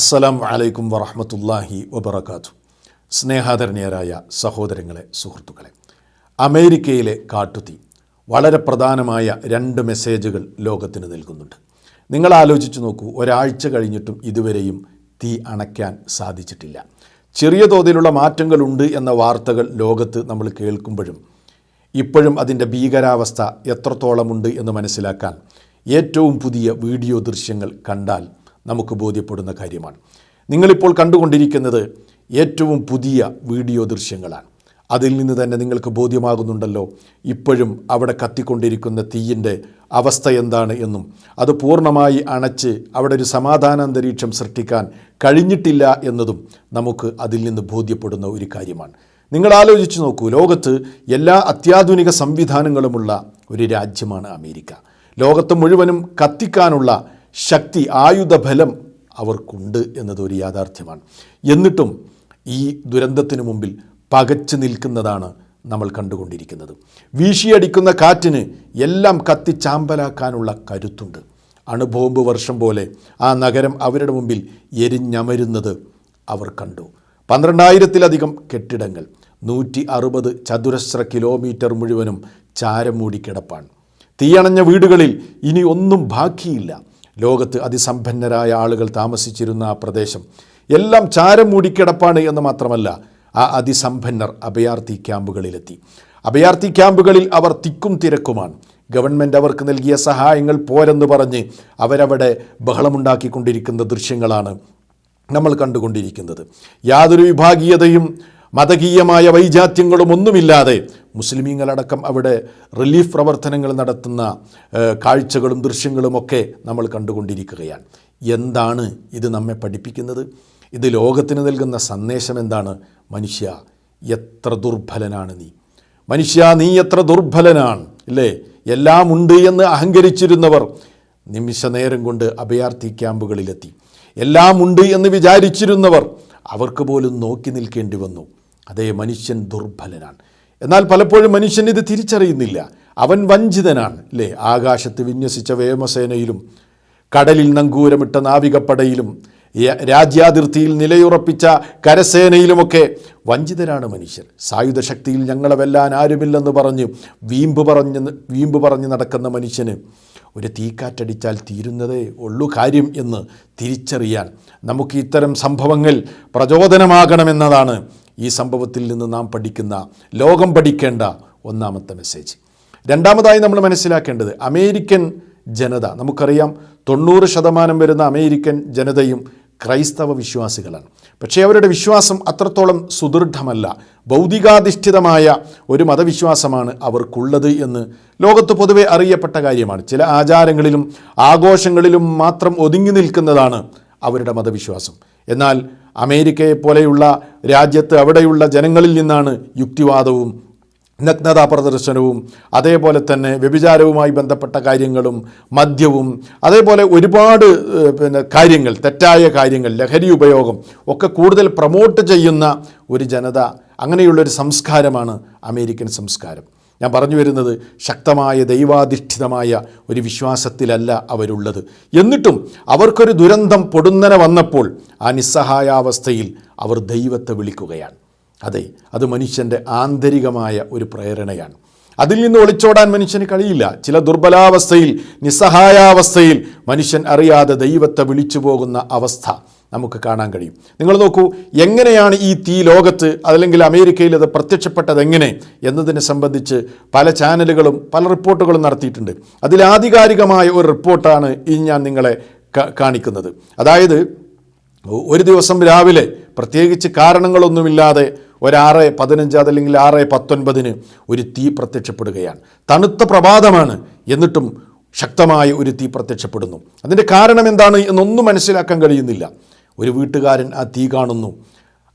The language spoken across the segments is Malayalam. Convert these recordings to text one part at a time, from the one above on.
അസ്സലാം വലൈക്കും വറഹമത്തല്ലാഹി വബർക്കാത്തു സ്നേഹാദരണീയരായ സഹോദരങ്ങളെ സുഹൃത്തുക്കളെ അമേരിക്കയിലെ കാട്ടുതീ വളരെ പ്രധാനമായ രണ്ട് മെസ്സേജുകൾ ലോകത്തിന് നൽകുന്നുണ്ട്. നിങ്ങൾ ആലോചിച്ച് നോക്കൂ ഒരാഴ്ച കഴിഞ്ഞിട്ടും ഇതുവരെയും തീ അണയ്ക്കാൻ സാധിച്ചിട്ടില്ല. ചെറിയ തോതിലുള്ള മാറ്റങ്ങളുണ്ട് എന്ന വാർത്തകൾ ലോകത്ത് നമ്മൾ കേൾക്കുമ്പോഴും ഇപ്പോഴും അതിന്റെ ഭീകരാവസ്ഥ എത്രത്തോളമുണ്ട് എന്ന് മനസ്സിലാക്കാൻ ഏറ്റവും പുതിയ വീഡിയോ ദൃശ്യങ്ങൾ കണ്ടാൽ നമുക്ക് ബോധ്യപ്പെടുന്ന കാര്യമാണ്. നിങ്ങളിപ്പോൾ കണ്ടുകൊണ്ടിരിക്കുന്നത് ഏറ്റവും പുതിയ വീഡിയോ ദൃശ്യങ്ങളാണ്. അതിൽ നിന്ന് തന്നെ നിങ്ങൾക്ക് ബോധ്യമാകുന്നുണ്ടല്ലോ ഇപ്പോഴും അവിടെ കത്തിക്കൊണ്ടിരിക്കുന്ന തീയിന്റെ അവസ്ഥ എന്താണ് എന്നും. അത് പൂർണമായി അണച്ച് അവിടെ ഒരു സമാധാന അന്തരീക്ഷം സൃഷ്ടിക്കാൻ കഴിഞ്ഞിട്ടില്ല എന്നതും നമുക്ക് അതിൽ നിന്ന് ബോധ്യപ്പെടുന്ന ഒരു കാര്യമാണ്. നിങ്ങൾ ആലോചിച്ച് നോക്കൂ ലോകത്ത് എല്ലാ അത്യാധുനിക സംവിധാനങ്ങളുമുള്ള ഒരു രാജ്യമാണ് അമേരിക്ക. ലോകത്ത് മുഴുവനും കത്തിക്കാനുള്ള ശക്തി ആയുധബലം അവർക്കുണ്ട് എന്നതൊരു യാഥാർത്ഥ്യമാണ്. എന്നിട്ടും ഈ ദുരന്തത്തിനു മുമ്പിൽ പകച്ചു നിൽക്കുന്നതാണ് നമ്മൾ കണ്ടുകൊണ്ടിരിക്കുന്നത്. വീശിയടിക്കുന്ന കാറ്റിന് എല്ലാം കത്തിച്ചാമ്പലാക്കാനുള്ള കരുത്തുണ്ട്. അണുബോംബ് വർഷം പോലെ ആ നഗരം അവരുടെ മുമ്പിൽ എരിഞ്ഞമരുന്നത് അവർ കണ്ടു. പന്ത്രണ്ടായിരത്തിലധികം കെട്ടിടങ്ങൾ നൂറ്റി അറുപത് ചതുരശ്ര കിലോമീറ്റർ മുഴുവനും ചാരം മൂടിക്കിടപ്പാണ് തീയണഞ്ഞ വീടുകളിൽ ഇനി ഒന്നും ബാക്കിയില്ല. ലോകത്ത് അതിസമ്പന്നരായ ആളുകൾ താമസിച്ചിരുന്ന ആ പ്രദേശം എല്ലാം ചാരം മൂടിക്കിടപ്പാണ് എന്ന് മാത്രമല്ല ആ അതിസമ്പന്നർ അഭയാർത്ഥി ക്യാമ്പുകളിലെത്തി. അഭയാർത്ഥി ക്യാമ്പുകളിൽ അവർ തിക്കും തിരക്കുമാണ്. ഗവൺമെന്റ് അവർക്ക് നൽകിയ സഹായങ്ങൾ പോരെന്ന് പറഞ്ഞ് അവരവിടെ ബഹളമുണ്ടാക്കിക്കൊണ്ടിരിക്കുന്ന ദൃശ്യങ്ങളാണ് നമ്മൾ കണ്ടുകൊണ്ടിരിക്കുന്നത്. യാതൊരു വിഭാഗീയതയും മതകീയമായ വൈജാത്യങ്ങളും ഒന്നുമില്ലാതെ മുസ്ലിമീങ്ങളടക്കം അവിടെ റിലീഫ് പ്രവർത്തനങ്ങൾ നടത്തുന്ന കാഴ്ചകളും ദൃശ്യങ്ങളുമൊക്കെ നമ്മൾ കണ്ടുകൊണ്ടിരിക്കുകയാണ്. എന്താണ് ഇത് നമ്മെ പഠിപ്പിക്കുന്നത്? ഇത് ലോകത്തിന് നൽകുന്ന സന്ദേശം എന്താണ്? മനുഷ്യ എത്ര ദുർബലനാണ് നീ? മനുഷ്യ നീ എത്ര ദുർബലനാണ്? ഇല്ലേ? എല്ലാം ഉണ്ട് എന്ന് അഹങ്കരിച്ചിരുന്നവർ നിമിഷ നേരം കൊണ്ട് അഭയാർത്ഥി ക്യാമ്പുകളിലെത്തി. എല്ലാം ഉണ്ട് എന്ന് വിചാരിച്ചിരുന്നവർ അവർക്ക് പോലും നോക്കി നിൽക്കേണ്ടി വന്നു. അതേ മനുഷ്യൻ ദുർബലനാണ്. എന്നാൽ പലപ്പോഴും മനുഷ്യൻ ഇത് തിരിച്ചറിയുന്നില്ല. അവൻ വഞ്ചിതനാണ് അല്ലേ ആകാശത്ത് വിന്യസിച്ച വ്യോമസേനയിലും കടലിൽ നങ്കൂരമിട്ട നാവികപ്പടയിലും രാജ്യാതിർത്തിയിൽ നിലയുറപ്പിച്ച കരസേനയിലുമൊക്കെ വഞ്ചിതരാണ് മനുഷ്യർ. സായുധ ശക്തിയിൽ ഞങ്ങളെ വെല്ലാൻ ആരുമില്ലെന്ന് പറഞ്ഞ് വീമ്പ് പറഞ്ഞ് വീമ്പ് പറഞ്ഞ് നടക്കുന്ന മനുഷ്യന് ഒരു തീക്കാറ്റടിച്ചാൽ തീരുന്നതേ ഉള്ളൂ കാര്യം എന്ന് തിരിച്ചറിയാൻ നമുക്ക് ഇത്തരം സംഭവങ്ങൾ പ്രചോദനമാകണമെന്നതാണ് ഈ സംഭവത്തിൽ നിന്ന് നാം പഠിക്കുന്ന ലോകം പഠിക്കേണ്ട ഒന്നാമത്തെ മെസ്സേജ് രണ്ടാമതായി നമ്മൾ മനസ്സിലാക്കേണ്ടത് അമേരിക്കൻ ജനത നമുക്കറിയാം തൊണ്ണൂറ് ശതമാനം വരുന്ന അമേരിക്കൻ ജനതയും ക്രൈസ്തവ വിശ്വാസികളാണ്. പക്ഷേ അവരുടെ വിശ്വാസം അത്രത്തോളം സുദൃഢമല്ല. ഭൗതികാധിഷ്ഠിതമായ ഒരു മതവിശ്വാസമാണ് അവർക്കുള്ളത് എന്ന് ലോകത്ത് പൊതുവെ അറിയപ്പെട്ട കാര്യമാണ്. ചില ആചാരങ്ങളിലും ആഘോഷങ്ങളിലും മാത്രം ഒതുങ്ങി നിൽക്കുന്നതാണ് അവരുടെ മതവിശ്വാസം. എന്നാൽ അമേരിക്കയെ പോലെയുള്ള രാജ്യത്ത് അവിടെയുള്ള ജനങ്ങളിൽ നിന്നാണ് യുക്തിവാദവും നഗ്നതാ പ്രദർശനവും അതേപോലെ തന്നെ വ്യഭിചാരവുമായി ബന്ധപ്പെട്ട കാര്യങ്ങളും മദ്യവും അതേപോലെ ഒരുപാട് പിന്നെ കാര്യങ്ങൾ തെറ്റായ കാര്യങ്ങൾ ലഹരി ഉപയോഗം ഒക്കെ കൂടുതൽ പ്രൊമോട്ട് ചെയ്യുന്ന ഒരു ജനത. അങ്ങനെയുള്ളൊരു സംസ്കാരമാണ് അമേരിക്കൻ സംസ്കാരം. ഞാൻ പറഞ്ഞു വരുന്നത് ശക്തമായ ദൈവാധിഷ്ഠിതമായ ഒരു വിശ്വാസത്തിലല്ല അവരുള്ളത്. എന്നിട്ടും അവർക്കൊരു ദുരന്തം പൊടുന്നനെ വന്നപ്പോൾ ആ നിസ്സഹായാവസ്ഥയിൽ അവർ ദൈവത്തെ വിളിക്കുകയാണ്. അതെ അത് മനുഷ്യന്റെ ആന്തരികമായ ഒരു പ്രേരണയാണ്. അതിൽ നിന്ന് ഒളിച്ചോടാൻ മനുഷ്യന് കഴിയില്ല. ചില ദുർബലാവസ്ഥയിൽ നിസ്സഹായാവസ്ഥയിൽ മനുഷ്യൻ അറിയാതെ ദൈവത്തെ വിളിച്ചു പോകുന്ന അവസ്ഥ നമുക്ക് കാണാൻ കഴിയും. നിങ്ങൾ നോക്കൂ എങ്ങനെയാണ് ഈ തീ ലോകത്ത് അതല്ലെങ്കിൽ അമേരിക്കയിൽ അത് പ്രത്യക്ഷപ്പെട്ടത് എങ്ങനെ എന്നതിനെ സംബന്ധിച്ച് പല ചാനലുകളും പല റിപ്പോർട്ടുകളും നടത്തിയിട്ടുണ്ട്. അതിലാധികാരികമായ ഒരു റിപ്പോർട്ടാണ് ഈ ഞാൻ നിങ്ങളെ കാണിക്കുന്നത്. അതായത് ഒരു ദിവസം രാവിലെ പ്രത്യേകിച്ച് കാരണങ്ങളൊന്നുമില്ലാതെ ഒരാറ് പതിനഞ്ച് അതല്ലെങ്കിൽ ആറ് പത്തൊൻപതിന് ഒരു തീ പ്രത്യക്ഷപ്പെടുകയാണ്. തണുത്ത പ്രഭാതമാണ് എന്നിട്ടും ശക്തമായ ഒരു തീ പ്രത്യക്ഷപ്പെടുന്നു. അതിന്റെ കാരണം എന്താണ് എന്നൊന്നും മനസ്സിലാക്കാൻ കഴിയുന്നില്ല. ഒരു വീട്ടുകാരൻ ആ തീ കാണുന്നു.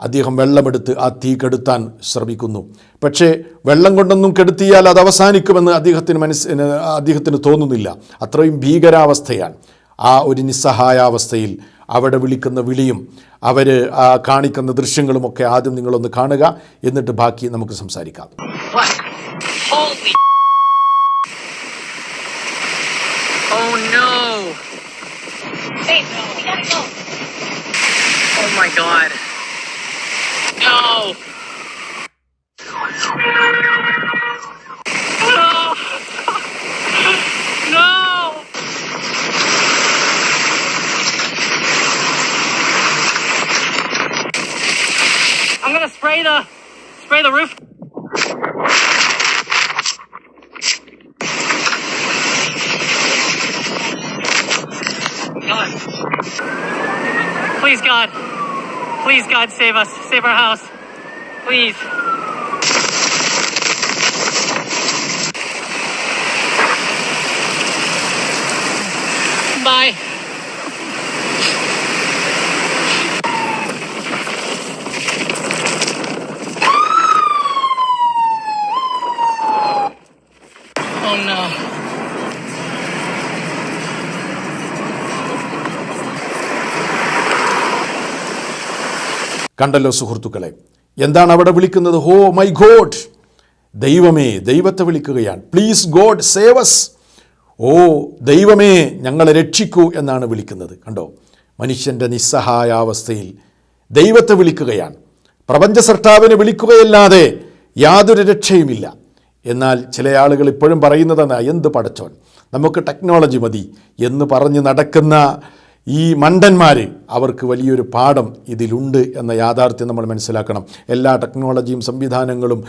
അദ്ദേഹം വെള്ളമെടുത്ത് ആ തീ കെടുത്താൻ ശ്രമിക്കുന്നു. പക്ഷേ വെള്ളം കൊണ്ടൊന്നും കെടുത്തിയാൽ അത് അവസാനിക്കുമെന്ന് അദ്ദേഹത്തിന് മനസ്സ് അദ്ദേഹത്തിന് തോന്നുന്നില്ല. അത്രയും ഭീകരാവസ്ഥയാണ്. ആ ഒരു നിസ്സഹായാവസ്ഥയിൽ അവിടെ വിളിക്കുന്ന വിളിയും അവർ കാണിക്കുന്ന ദൃശ്യങ്ങളുമൊക്കെ ആദ്യം നിങ്ങളൊന്ന് കാണുക എന്നിട്ട് ബാക്കി നമുക്ക് സംസാരിക്കാം God. Holy. Please, God. Please, God, save us. Save our house. Please. Bye. Oh no. കണ്ടല്ലോ സുഹൃത്തുക്കളെ. എന്താണ് അവിടെ വിളിക്കുന്നത്? ഹോ മൈ ഗോഡ്! ദൈവമേ ദൈവത്തെ വിളിക്കുകയാണ്. പ്ലീസ് ഗോഡ് സേവസ് ഓ ദൈവമേ ഞങ്ങളെ രക്ഷിക്കൂ എന്നാണ് വിളിക്കുന്നത്. കണ്ടോ? മനുഷ്യന്റെ നിസ്സഹായാവസ്ഥയിൽ ദൈവത്തെ വിളിക്കുകയാണ്. പ്രപഞ്ച സർട്ടാവിനെ വിളിക്കുകയല്ലാതെ യാതൊരു രക്ഷയുമില്ല. എന്നാൽ ചില ആളുകൾ ഇപ്പോഴും പറയുന്നതെന്നാ എന്ത് പടച്ചോൻ? നമുക്ക് ടെക്നോളജി മതി എന്ന് പറഞ്ഞ് നടക്കുന്ന ഈ മണ്ടന്മാർ അവർക്ക് വലിയൊരു പാഠം ഇതിലുണ്ട് എന്ന യാഥാർത്ഥ്യം നമ്മൾ മനസ്സിലാക്കണം. എല്ലാ ടെക്നോളജിയും സംവിധാനങ്ങളും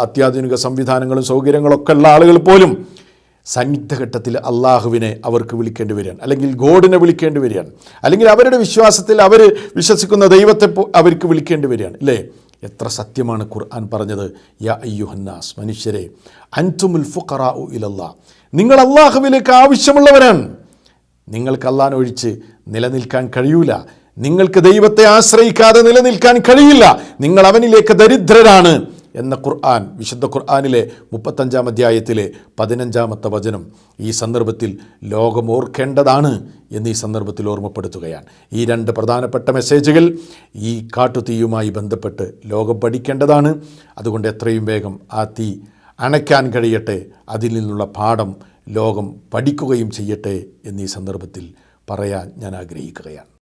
അത്യാധുനിക സംവിധാനങ്ങളും സൗകര്യങ്ങളൊക്കെ ഉള്ള ആളുകൾ പോലും സന്നിഗ്ധഘട്ടത്തിൽ അള്ളാഹുവിനെ അവർക്ക് വിളിക്കേണ്ടി വരികയാണ്. അല്ലെങ്കിൽ ഗോഡിനെ വിളിക്കേണ്ടി വരികയാണ്. അല്ലെങ്കിൽ അവരുടെ വിശ്വാസത്തിൽ അവർ വിശ്വസിക്കുന്ന ദൈവത്തെ അവർക്ക് വിളിക്കേണ്ടി വരികയാണ്. അല്ലേ എത്ര സത്യമാണ് ഖുർആൻ പറഞ്ഞത്? യാ അയ്യുഹന്നാസ് മനുഷ്യരെ അൻതുമുൽ ഫുഖറാ ഇലല്ലാ നിങ്ങൾ അള്ളാഹുവിലേക്ക് ആവശ്യമുള്ളവരാണ്. നിങ്ങൾക്ക് ഒഴിച്ച് നിലനിൽക്കാൻ കഴിയൂല. നിങ്ങൾക്ക് ദൈവത്തെ ആശ്രയിക്കാതെ നിലനിൽക്കാൻ കഴിയില്ല. നിങ്ങൾ അവനിലേക്ക് ദരിദ്രരാണ് എന്ന ഖുർആൻ വിശുദ്ധ ഖുർആാനിലെ മുപ്പത്തഞ്ചാം അധ്യായത്തിലെ പതിനഞ്ചാമത്തെ വചനം ഈ സന്ദർഭത്തിൽ ലോകം ഓർക്കേണ്ടതാണ് എന്ന് സന്ദർഭത്തിൽ ഓർമ്മപ്പെടുത്തുകയാണ്. ഈ രണ്ട് പ്രധാനപ്പെട്ട മെസ്സേജുകൾ ഈ കാട്ടുതീയുമായി ബന്ധപ്പെട്ട് ലോകം പഠിക്കേണ്ടതാണ്. അതുകൊണ്ട് എത്രയും വേഗം ആ തീ അണയ്ക്കാൻ കഴിയട്ടെ. അതിൽ നിന്നുള്ള പാഠം ലോകം പഠിക്കുകയും ചെയ്യട്ടെ എന്നീ സന്ദർഭത്തിൽ പറയാൻ ഞാൻ ആഗ്രഹിക്കുകയാണ്.